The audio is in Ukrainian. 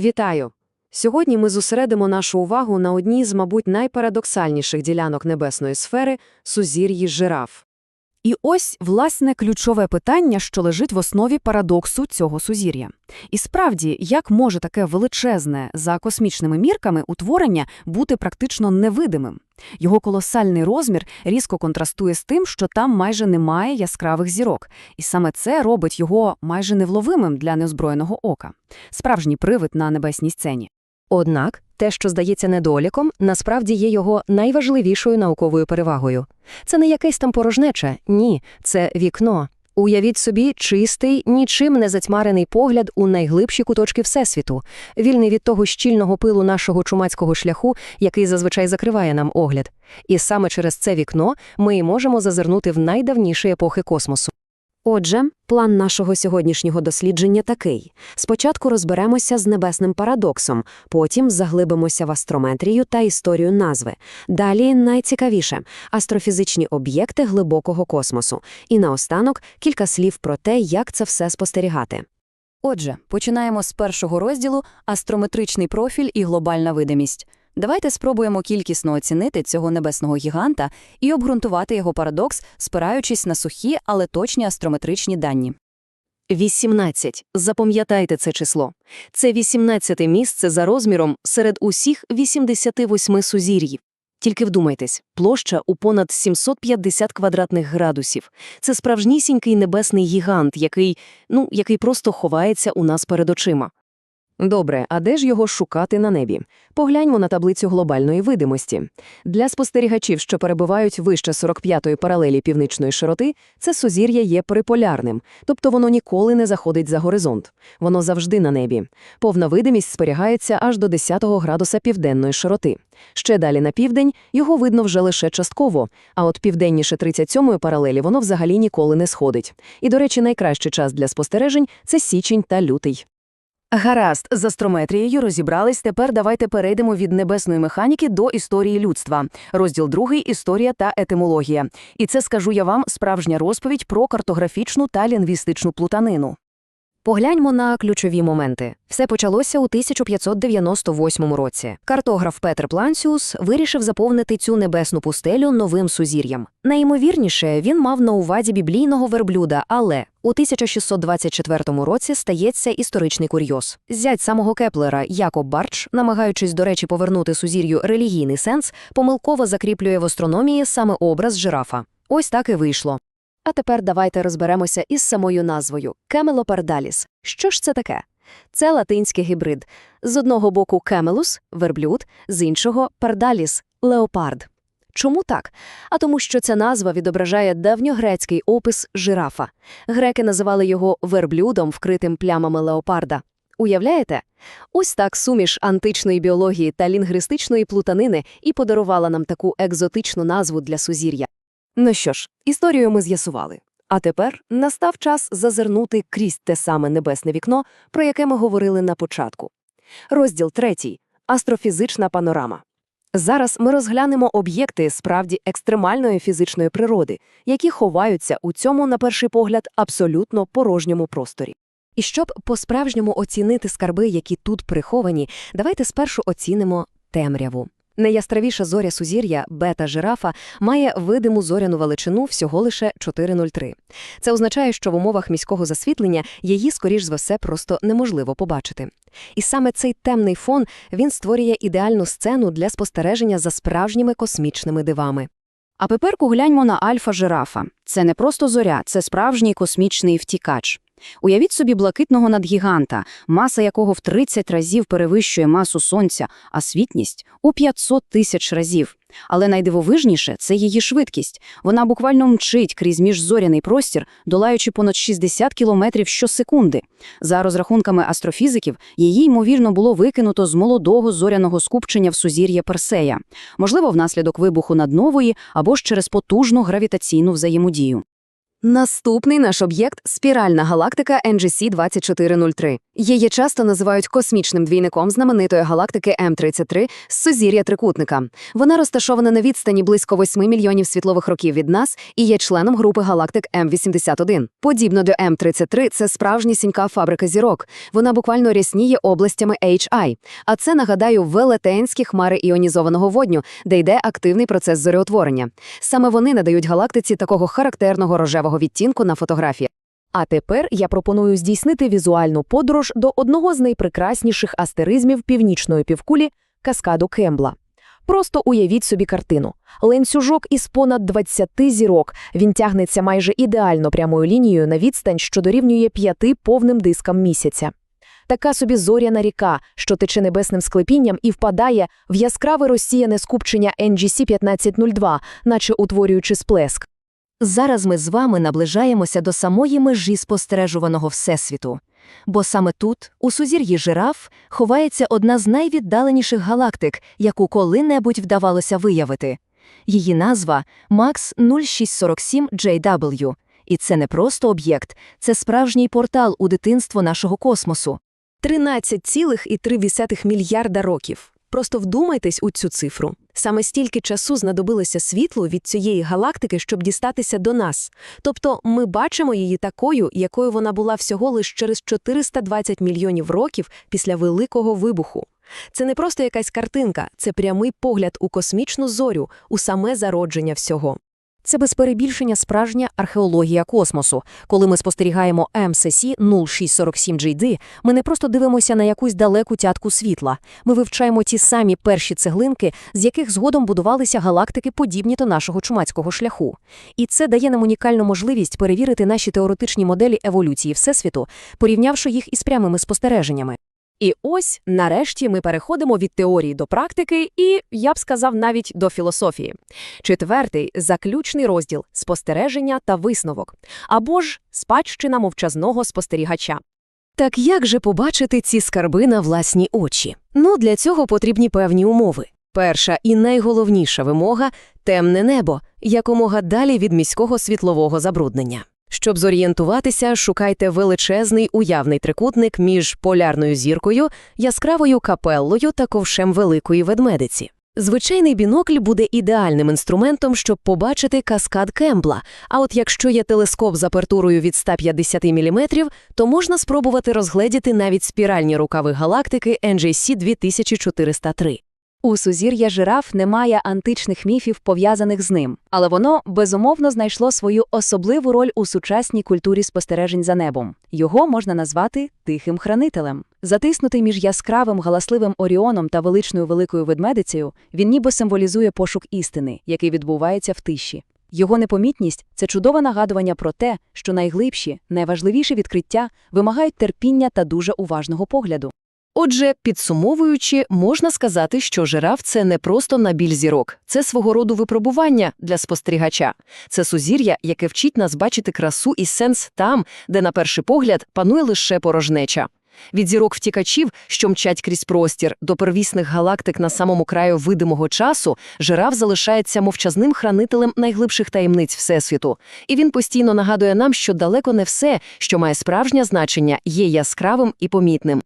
Вітаю! Сьогодні ми зосередимо нашу увагу на одній з, мабуть, найпарадоксальніших ділянок небесної сфери – сузір'ї жираф. І ось, власне, ключове питання, що лежить в основі парадоксу цього сузір'я. І справді, як може таке величезне за космічними мірками утворення бути практично невидимим? Його колосальний розмір різко контрастує з тим, що там майже немає яскравих зірок, і саме це робить його майже невловимим для неозброєного ока. Справжній привид на небесній сцені. Однак те, що здається недоліком, насправді є його найважливішою науковою перевагою. Це не якесь там порожнече, ні, це вікно. Уявіть собі чистий, нічим не затьмарений погляд у найглибші куточки Всесвіту, вільний від того щільного пилу нашого чумацького шляху, який зазвичай закриває нам огляд. І саме через це вікно ми й можемо зазирнути в найдавніші епохи космосу. Отже, план нашого сьогоднішнього дослідження такий. Спочатку розберемося з небесним парадоксом, потім заглибимося в астрометрію та історію назви. Далі найцікавіше – астрофізичні об'єкти глибокого космосу. І наостанок – кілька слів про те, як це все спостерігати. Отже, починаємо з першого розділу астрометричний профіль і глобальна видимість. Давайте спробуємо кількісно оцінити цього небесного гіганта і обґрунтувати його парадокс, спираючись на сухі, але точні астрометричні дані. 18. Запам'ятайте це число. Це 18 місце за розміром серед усіх 88 сузір'їв. Тільки вдумайтесь, площа у понад 750 квадратних градусів. Це справжнісінький небесний гігант, який, ну, який просто ховається у нас перед очима. Добре, а де ж його шукати на небі? Погляньмо на таблицю глобальної видимості. Для спостерігачів, що перебувають вище 45-ї паралелі північної широти, це сузір'я є приполярним, тобто воно ніколи не заходить за горизонт. Воно завжди на небі. Повна видимість зберігається аж до 10-го градуса південної широти. Ще далі на південь його видно вже лише частково, а от південніше 37-ї паралелі воно взагалі ніколи не сходить. І, до речі, найкращий час для спостережень – це січень та лютий. Гаразд, з астрометрією розібрались, тепер давайте перейдемо від небесної механіки до історії людства. Розділ другий – історія та етимологія. І це, скажу я вам, справжня розповідь про картографічну та лінгвістичну плутанину. Погляньмо на ключові моменти. Все почалося у 1598 році. Картограф Петр Плансіус вирішив заповнити цю небесну пустелю новим сузір'ям. Найімовірніше, він мав на увазі біблійного верблюда, але у 1624 році стається історичний курйоз. Зять самого Кеплера Якоб Барч, намагаючись, до речі, повернути сузір'ю релігійний сенс, помилково закріплює в астрономії саме образ жирафа. Ось так і вийшло. А тепер давайте розберемося із самою назвою Кемелопардаліс. Що ж це таке? Це латинський гібрид. З одного боку кемелус – верблюд, з іншого пардаліс – леопард. Чому так? А тому, що ця назва відображає давньогрецький опис жирафа. Греки називали його верблюдом, вкритим плямами леопарда. Уявляєте? Ось так суміш античної біології та лінгвістичної плутанини і подарувала нам таку екзотичну назву для сузір'я. Ну що ж, історію ми з'ясували. А тепер настав час зазирнути крізь те саме небесне вікно, про яке ми говорили на початку. Розділ третій – астрофізична панорама. Зараз ми розглянемо об'єкти справді екстремальної фізичної природи, які ховаються у цьому, на перший погляд, абсолютно порожньому просторі. І щоб по-справжньому оцінити скарби, які тут приховані, давайте спершу оцінимо темряву. Найяскравіша зоря сузір'я, бета-жирафа, має видиму зоряну величину всього лише 4,03. Це означає, що в умовах міського засвітлення її, скоріш за все, просто неможливо побачити. І саме цей темний фон він створює ідеальну сцену для спостереження за справжніми космічними дивами. А тепер погляньмо на альфа-жирафа. Це не просто зоря, це справжній космічний втікач. Уявіть собі блакитного надгіганта, маса якого в 30 разів перевищує масу Сонця, а світність – у 500 тисяч разів. Але найдивовижніше – це її швидкість. Вона буквально мчить крізь міжзоряний простір, долаючи понад 60 кілометрів щосекунди. За розрахунками астрофізиків, її, ймовірно, було викинуто з молодого зоряного скупчення в сузір'я Персея. Можливо, внаслідок вибуху наднової або ж через потужну гравітаційну взаємодію. Наступний наш об'єкт – спіральна галактика NGC 2403. Її часто називають космічним двійником знаменитої галактики М33 з сузір'я трикутника. Вона розташована на відстані близько 8 мільйонів світлових років від нас і є членом групи галактик М81. Подібно до М33, це справжнісінька фабрика зірок. Вона буквально рясніє областями HI. А це, нагадаю, велетенські хмари іонізованого водню, де йде активний процес зореутворення. Саме вони надають галактиці такого характерного рожевого відтінку на фотографії. А тепер я пропоную здійснити візуальну подорож до одного з найпрекрасніших астеризмів північної півкулі – каскаду Кембла. Просто уявіть собі картину. Ленцюжок із понад 20 зірок. Він тягнеться майже ідеально прямою лінією на відстань, що дорівнює п'яти повним дискам місяця. Така собі зоряна ріка, що тече небесним склепінням і впадає в яскраве розсіяне скупчення NGC 1502, наче утворюючи сплеск. Зараз ми з вами наближаємося до самої межі спостережуваного Всесвіту. Бо саме тут, у сузір'ї жираф, ховається одна з найвіддаленіших галактик, яку коли-небудь вдавалося виявити. Її назва – МАКС 0647 JW. І це не просто об'єкт, це справжній портал у дитинство нашого космосу. 13,3 мільярда років. Просто вдумайтесь у цю цифру. Саме стільки часу знадобилося світлу від цієї галактики, щоб дістатися до нас. Тобто ми бачимо її такою, якою вона була всього лише через 420 мільйонів років після Великого вибуху. Це не просто якась картинка, це прямий погляд у космічну зорю, у саме зародження всього. Це без перебільшення справжня археологія космосу. Коли ми спостерігаємо МСС 0647JD, ми не просто дивимося на якусь далеку тятку світла. Ми вивчаємо ті самі перші цеглинки, з яких згодом будувалися галактики, подібні до нашого чумацького шляху. І це дає нам унікальну можливість перевірити наші теоретичні моделі еволюції Всесвіту, порівнявши їх із прямими спостереженнями. І ось, нарешті, ми переходимо від теорії до практики і, я б сказав, навіть до філософії. Четвертий – заключний розділ – спостереження та висновок. Або ж спадщина мовчазного спостерігача. Так як же побачити ці скарби на власні очі? Ну, для цього потрібні певні умови. Перша і найголовніша вимога – темне небо, якомога далі від міського світлового забруднення. Щоб зорієнтуватися, шукайте величезний уявний трикутник між полярною зіркою, яскравою капеллою та ковшем великої ведмедиці. Звичайний бінокль буде ідеальним інструментом, щоб побачити каскад Кембла, а от якщо є телескоп з апертурою від 150 мм, то можна спробувати розгледіти навіть спіральні рукави галактики NGC 2403. У сузір'я жираф немає античних міфів, пов'язаних з ним, але воно безумовно знайшло свою особливу роль у сучасній культурі спостережень за небом. Його можна назвати тихим хранителем. Затиснутий між яскравим галасливим Оріоном та величною великою ведмедицею, він ніби символізує пошук істини, який відбувається в тиші. Його непомітність це чудове нагадування про те, що найглибші, найважливіші відкриття вимагають терпіння та дуже уважного погляду. Отже, підсумовуючи, можна сказати, що жираф – це не просто набіль зірок, це свого роду випробування для спостерігача. Це сузір'я, яке вчить нас бачити красу і сенс там, де, на перший погляд, панує лише порожнеча. Від зірок втікачів, що мчать крізь простір, до первісних галактик на самому краю видимого часу, жираф залишається мовчазним хранителем найглибших таємниць Всесвіту. І він постійно нагадує нам, що далеко не все, що має справжнє значення, є яскравим і помітним.